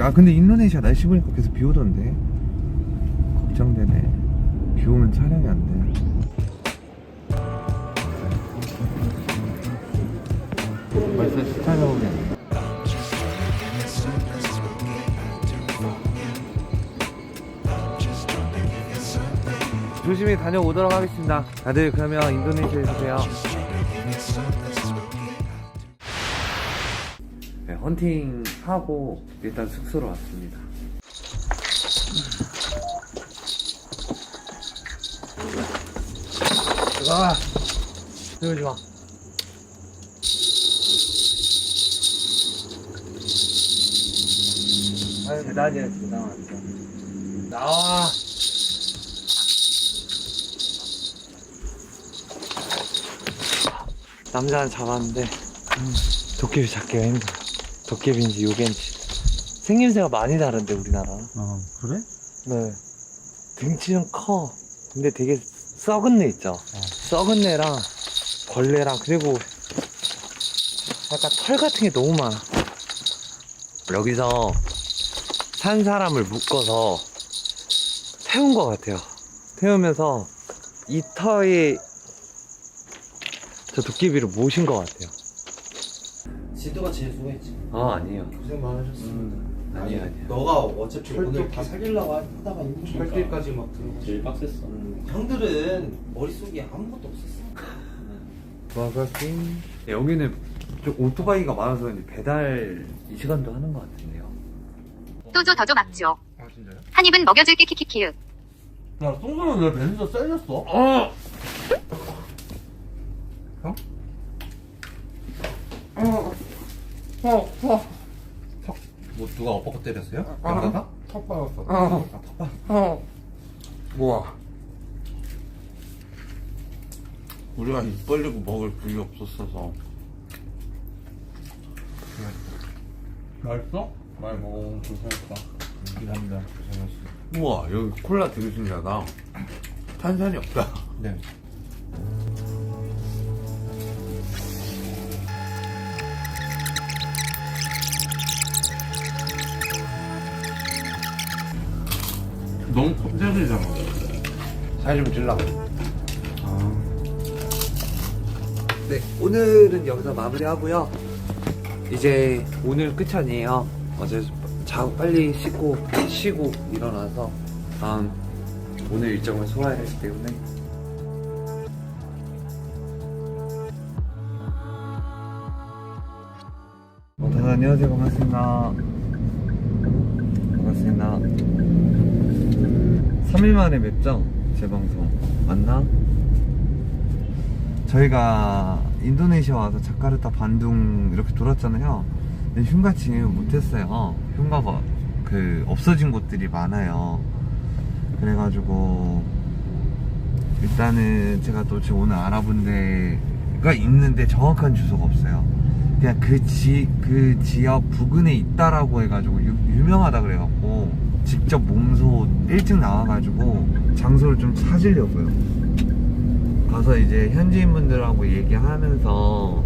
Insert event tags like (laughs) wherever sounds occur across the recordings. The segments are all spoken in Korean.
야 근데 인도네시아 날씨 보니까 계속 비 오던데. 걱정되네. 비 오면 촬영이 안돼. 벌써 촬영이 안돼 조심히 다녀오도록 하겠습니다. 다들 그러면 인도네시아에 서 봬요 네, 헌팅 하고 일단 숙소로 왔습니다. 아, 이러지 마. 아유, 대단이야, 대단하다. 나와. 남자는 잡았는데, 음, 도깨비 잡기가 힘들어. 도깨비인지 요괴인지. 생김새가 많이 다른데, 우리나라. 어 그래? 네. 등치는 커. 근데 되게 썩은 애 있죠? 썩은 애랑 벌레랑 그리고 약간 털 같은 게 너무 많아. 여기서 산 사람을 묶어서 태운 것 같아요. 태우면서 이 터에 저 도깨비를 모신 것 같아요. 지도가 제일 수고했지. 아, 아니에요. 고생 많으셨어. 아니에요, 아니에요. 너가 어차피 오늘 다 살리려고 하다가 힘드니까. 철길까지 막 들어. 제일 빡셌어. 음, 형들은 머릿속에 아무것도 없었어. 마가신 여기는 좀 오토바이가 많아서 그런지 배달 이 시간도 하는 것 같은데요. 또줘 더줘 막죠. 아 진짜요? 한 입은 먹여줄게 키키키으. 야 송소는 왜 벤서 셀렸어? 어! 어, 어. 뭐 누가 엇박고 때렸어요? 영가가? 턱 빠졌어. 어. 아, 턱 빠. 어. 우와. 우리가 입 벌리고 먹을 그게 없었어서. 맛있어? 많이 먹어. 고생했다. 감사합니다. 고생했어. 우와, 여기 콜라 되게 신기하다. 탄산이 없다. 네. 너무 껍질이잖아. 살좀 질라고. 네, 오늘은 여기서 마무리하고요. 이제 오늘 끝이 아니에요. 어제 자 빨리 씻고 쉬고 일어나서 다음 오늘 일정을 소화해야 하기 때문에 어, 안녕하세요. 반갑습니다. 반갑습니다. 3일 만에 뵙죠? 제 방송. 맞나? 저희가 인도네시아 와서 자카르타, 반둥 이렇게 돌았잖아요. 근데 흉가 진입을 못했어요. 흉가가 그 없어진 곳들이 많아요. 그래가지고 일단은 제가 또 지금 오늘 알아본 데가 있는데 정확한 주소가 없어요. 그냥 그 지, 그 지역 부근에 있다라고 해가지고 유, 유명하다 그래갖고 직접 몸소 일찍 나와가지고 장소를 좀 찾으려고요. 가서 이제 현지인분들하고 얘기하면서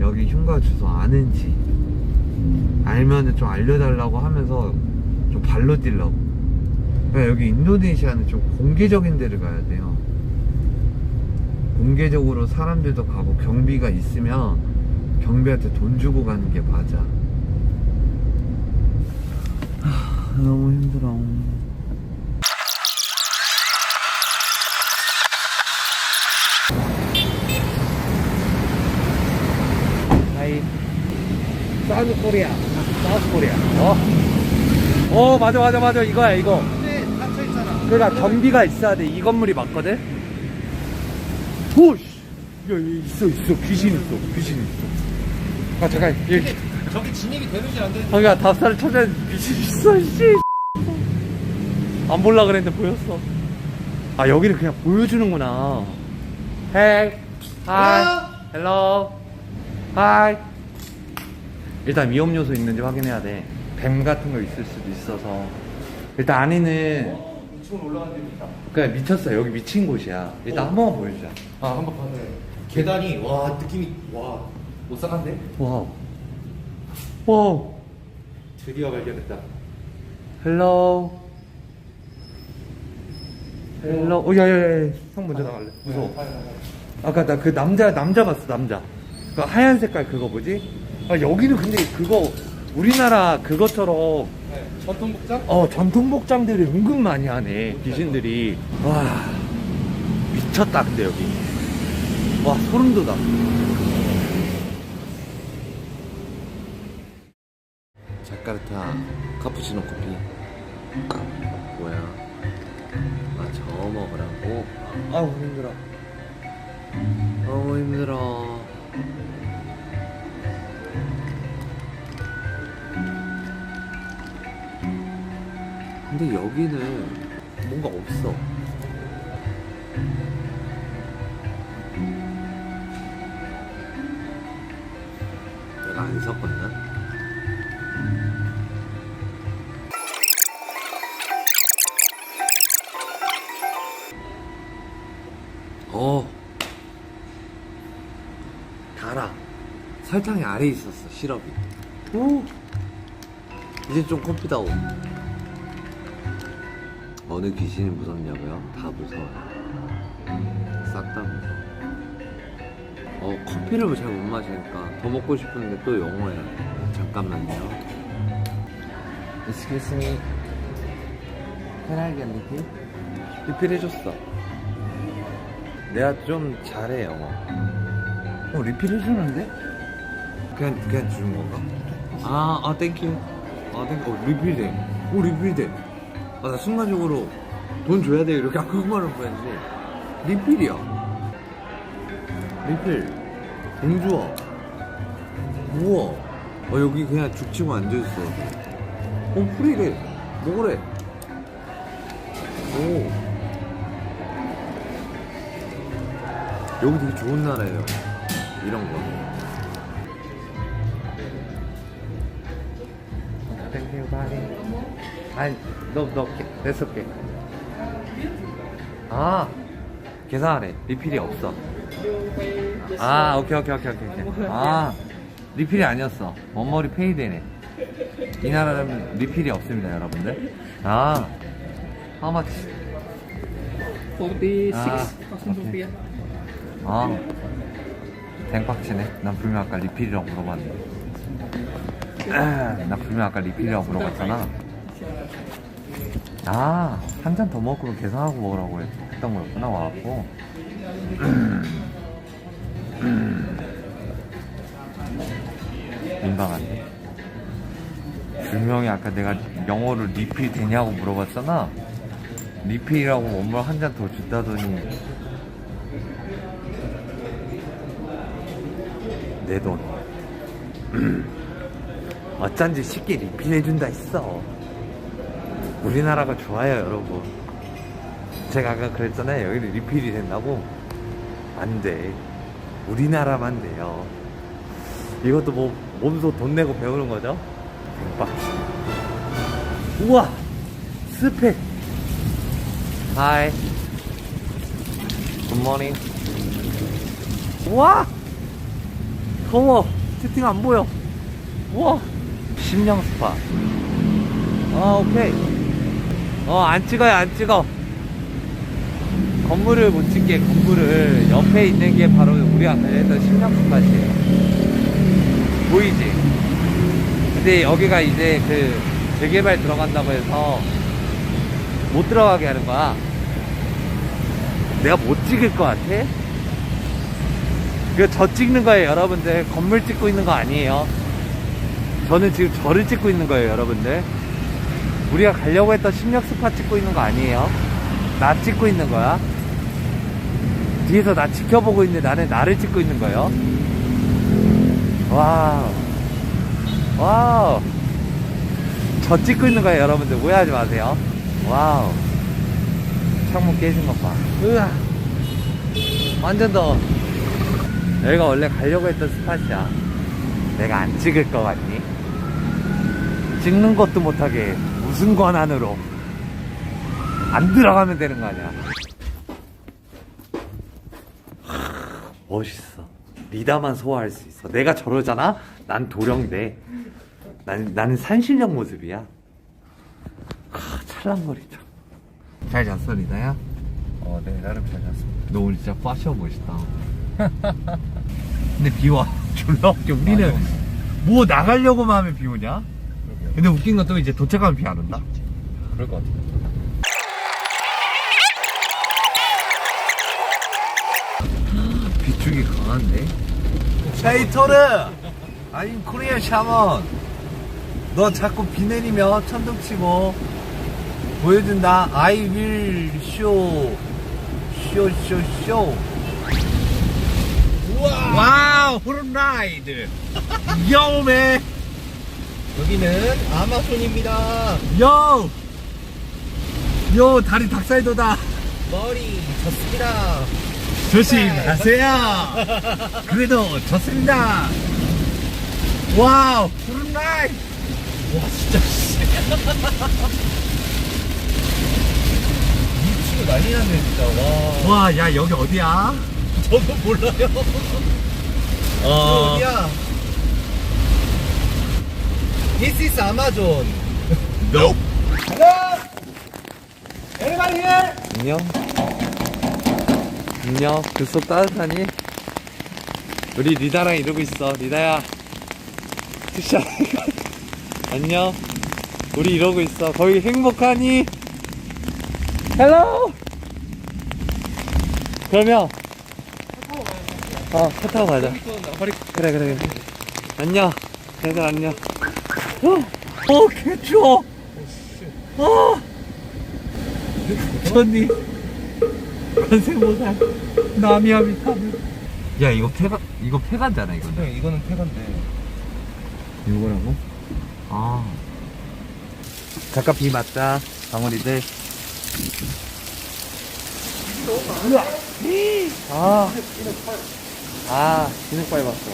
여기 흉가 주소 아는지 알면은 좀 알려달라고 하면서 좀 발로 뛰려고. 그러니까 여기 인도네시아는 좀 공개적인 데를 가야 돼요. 공개적으로 사람들도 가고 경비가 있으면 경비한테 돈 주고 가는 게 맞아. 하, 너무 힘들어. 하이. 사우스 코리아. 사우스 코리아. 어? 어, 맞아, 맞아, 맞아. 이거야, 이거. 근데 닫혀 있잖아. 그러니까 경비가 있어야 돼. 이 건물이 맞거든? 오씨! 야, 있어, 있어. 귀신 있어. 귀신 있어. 아, 잠깐. 여기. 저기 진입이 되는지 안 되는지. 방금 답사를 귀신 있어, 씨. 안 볼라 그랬는데 보였어. 아, 여기를 그냥 보여주는구나. Hey. Hi. Hello. Hi. 일단 위험 요소 있는지 확인해야 돼. 뱀 같은 거 있을 수도 있어서. 일단 안에는 2층 올라간 데입니다. 그냥 미쳤어. 여기 미친 곳이야. 일단 한 번만 보여주자. 아, 한번 봤네. 계단이, 와, 느낌이, 와, 오싹한데? 와우. 와우. 드디어 발견했다. 헬로. 헬로. 오 야야 야 형 먼저 나갈래? 무서워. 아까 나 그 남자 남자 봤어 남자. 그 하얀 색깔 그거 뭐지? 아 여기는 근데 그거 우리나라 그것처럼 네. 전통 복장? 어 전통 복장들을 은근 많이 하네 귀신들이. 와 미쳤다 근데 여기. 와 소름 돋아 자카르타 카푸치노 커피? 뭐야? 아 저어 먹으라고? 아우 힘들어. 너무 힘들어. 근데 여기는 뭔가 없어 어. 달아. 설탕이 아래 있었어 시럽이. 오. 이제 좀 커피다오 어느 귀신이 무섭냐고요? 다 무서워요. 싹 다 무서워. 어 커피를 잘 못 마시니까 더 먹고 싶은데 또 영어야 잠깐만요. Excuse me. Can I get refill? 리필 해줬어 내가 좀 잘해 영어 어 리필 해주는데? 그냥 그냥 주는 건가? 아, 아 땡큐 아 땡큐 어 리필돼. 오 리필돼. 아 나 순간적으로 돈 줘야 돼. 이렇게 아까 그 말을 보였는데. 리필이야. 리필. 돈 주어. 우와 어 여기 그냥 죽치고 앉아있어. 어 프리래. 먹으래. 오 여기 되게 좋은 나라예요. 이런 거. 땡큐 바리 아니 너너 냈을게 아 계산하래 리필이 없어. 아 오케이 오케이 오케이 오케이 오케이. 아 리필이 아니었어. 원머리 페이되네. 이 나라는 리필이 없습니다 여러분들. 아 how much? 46,000 Ah, rupiah. 아. 댕빡치네. 난 분명 아까 리필이라고 물어봤는데. (clears throat) 아, 나 분명 아까 리필이라고 물어봤잖아. 아 한 잔 더 먹고 계산하고 먹으라고 했던 거였구나 와갖고. (clears throat) 민망하네. 분명히 아까 내가 영어로 리필 되냐고 물어봤잖아. 리필이라고 원물 한 잔 더 준다더니 내 돈. (clears throat) 어쩐지 쉽게 리필해준다 했어. 우리나라가 좋아요, 여러분. 제가 아까 그랬잖아요. 여기 리필이 된다고. 안 돼. 우리나라만 돼요. 이것도 뭐, 몸소 돈 내고 배우는 거죠? 대박. 우와! 스펙! 하이. 굿모닝. 우와! 더워 채팅 안 보여. 우와. 심령 스파. 아 오케이. 어 안 찍어요 안 찍어. 건물을 못 찍게 건물을. 옆에 있는 게 바로 우리가 관련했던 심령 스파시에요 보이지? 근데 여기가 이제 그 재개발 들어간다고 해서 못 들어가게 하는 거야. 내가 못 찍을 것 같아? 이거 저 찍는 거예요, 여러분들. 건물 찍고 있는 거 아니에요. 저는 지금 저를 찍고 있는 거예요, 여러분들. 우리가 가려고 했던 심력 스파 찍고 있는 거 아니에요. 나 찍고 있는 거야. 뒤에서 나 지켜보고 있는데 나는 나를 찍고 있는 거예요. 와우. 와우. 저 찍고 있는 거예요, 여러분들. 오해하지 마세요. 와우. 창문 깨진 것 봐. 으아. 완전 더워. 여기가 원래 가려고 했던 스팟이야. 내가 안 찍을 것 같니? 찍는 것도 못하게 무슨 권한으로 안 들어가면 되는 거 아니야? 하, 멋있어. 리다만 소화할 수 있어. 내가 저러잖아? 난 도령돼. 난, 나는 산신령 모습이야. 아, 찰랑거리죠. 잘 잤어, 리나야? 어, 네, 나름 잘 잤습니다. 너 오늘 진짜 빠셔 멋있다. (laughs) 근데 비 와. 졸라 웃겨. 우리는 뭐 나가려고만 하면 비 오냐? 근데 웃긴 건 또 이제 도착하면 비 안 온다? 그럴 것 같아요. 비축이 강한데? 샤이토르! 아님 코리안 샤먼! 너 자꾸 비 내리면 천둥 치고 보여준다. I will show. 쇼, 쇼, 쇼. 와우, 후른라이드. 요맨. 여기는 아마존입니다. 요! 요, 다리 닭살도다. 머리 좋습니다. 조심하세요. 그래도 좋습니다. 와우, 후른라이드. 와, 진짜, 씨. 미치고 난리 났네, 진짜. 와. 와, 야, 여기 어디야? 저도 몰라요. 어, 어디야? This is Amazon. no. Everybody here? 안녕. 안녕. 그속 따뜻하니? 우리 리다랑 이러고 있어. 리다야. 굿샷. (laughs) 안녕. 우리 이러고 있어. 거기 행복하니? 헬로! 그러면, 어, 차 타고 가자. 그래, 그래, 그래. 안녕. 얘들 안녕. 어, 어, 개 추워. 어. 천니 관세모살 나미아미타미 야 이거 폐가 이거 폐가잖아 이거는 네, 이거는 폐건데. 이거라고? 아 잠깐 비 맞자 방울이들 아, 아, 진흙 밟았어.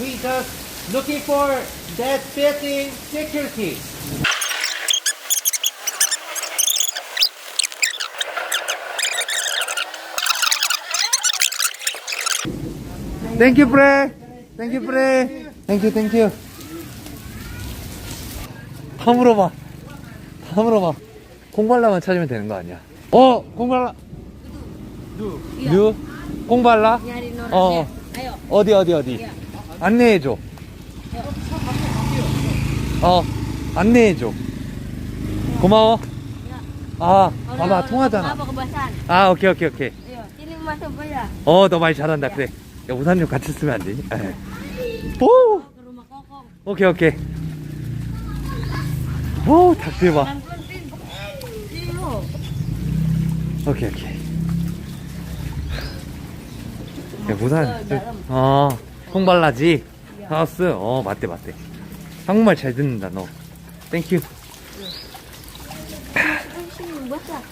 We just looking for that fitting security. 땡큐 브레 땡큐 브레 땡큐 땡큐 다 물어봐. 다 물어봐. 공발라만 찾으면 되는 거 아니야? 어 공발라. 누 Nora. 어 Ayo. 어디 어디 어디 안내해 줘 어 안내해 줘 고마워 아 봐봐 통하잖아? 아 오케이 오케이 오케이. 어너 많이 잘한다 그래 야 우산 좀 같이 쓰면 안 되니? 에이. 오. 오케이 오케이 오 닭들 봐. 오케이 오케이 야 좀, 어 홍발라지. 하우스. 어 맞대 맞대. 한국말 잘 듣는다 너. 땡큐.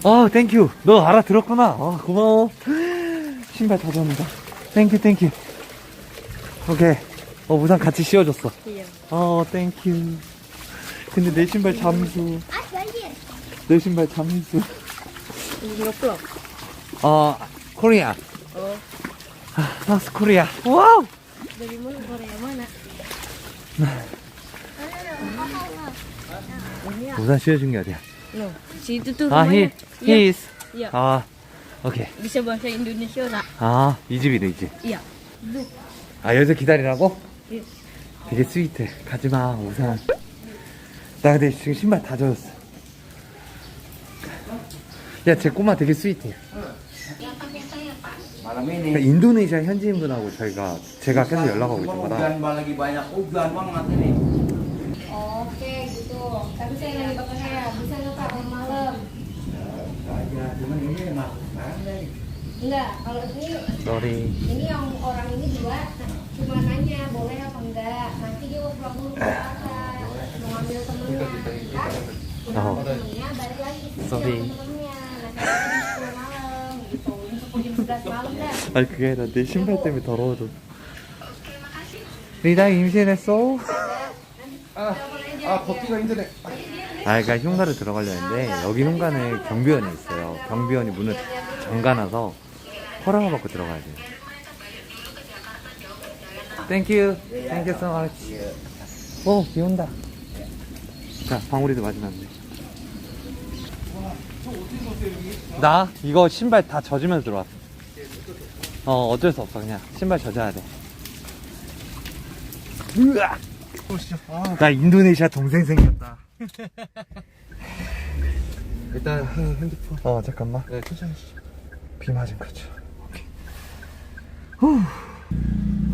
어 땡큐 너 알아들었구나. 어 고마워. 신발 다 젖는다. 땡큐 땡큐 오케이. 어 우산 같이 씌워줬어. 어 땡큐 근데 내 신발 잠수. 내 신발 잠수. 어 코리아. Oh. 사우스 코리아 와우 Dari mana Korea mana? 우산 씌워준 게 어디야 No, situ tuh 아 히, rumahnya. Iya. 히스 Iya. 아 오케이 Bisa bahasa Indonesia nak? 아 이 집이네 이 집 Iya. 아 여기서 기다리라고? 예. 되게 스위트 가지마 우산 나 근데 지금 신발 다 젖었어 야 제 꼬마 되게 스위트 그러니까 인도네시아 현지인분하고 저희가 제가 계속 연락하고 있는 거라 Hujan lagi banyak hujan banget ini. Oke gitu. Tapi saya nanya bapak saya, bisa nggak pak malam? Aja, cuman ini enak. Enggak. Kalau ini sorry ini yang orang ini dua, cuma nanya boleh apa enggak. Nanti dia mau pulang dulu ke Jakarta, mau ngambil temennya. Kan? 어. Temennya balik lagi ke Sorry. temennya. Nanti dia pulang malam gitu. Untuk jam 11 malam dah. 아니 그게 아니라 내 신발 때문에 더러워져 리다 임신했어? 아, 걷기가 힘드네. 아, 그러니까 흉가를 들어가려는데 여기 흉가는 경비원이 있어요. 경비원이 문을 잠가놔서 허락을 받고 들어가야 돼요. 땡큐. 땡큐 so much. 어, 비 온다. 자, 방울이도 맞으면 안 돼. 나 이거 신발 다 젖으면서 들어왔어. 어, 어쩔 수 없어. 그냥 신발 젖어야 돼. 으악! 나 인도네시아 동생 생겼다. (laughs) 일단 핸드폰. 어, 잠깐만. 네, 천천히 하시죠. 비 맞은 거죠. 오케이. 후.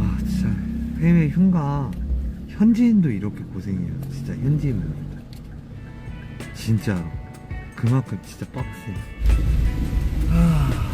아, 진짜 해외 휴가 현지인도 이렇게 고생해요. 진짜 현지인분들. 진짜로. 그만큼 진짜 빡세. 아.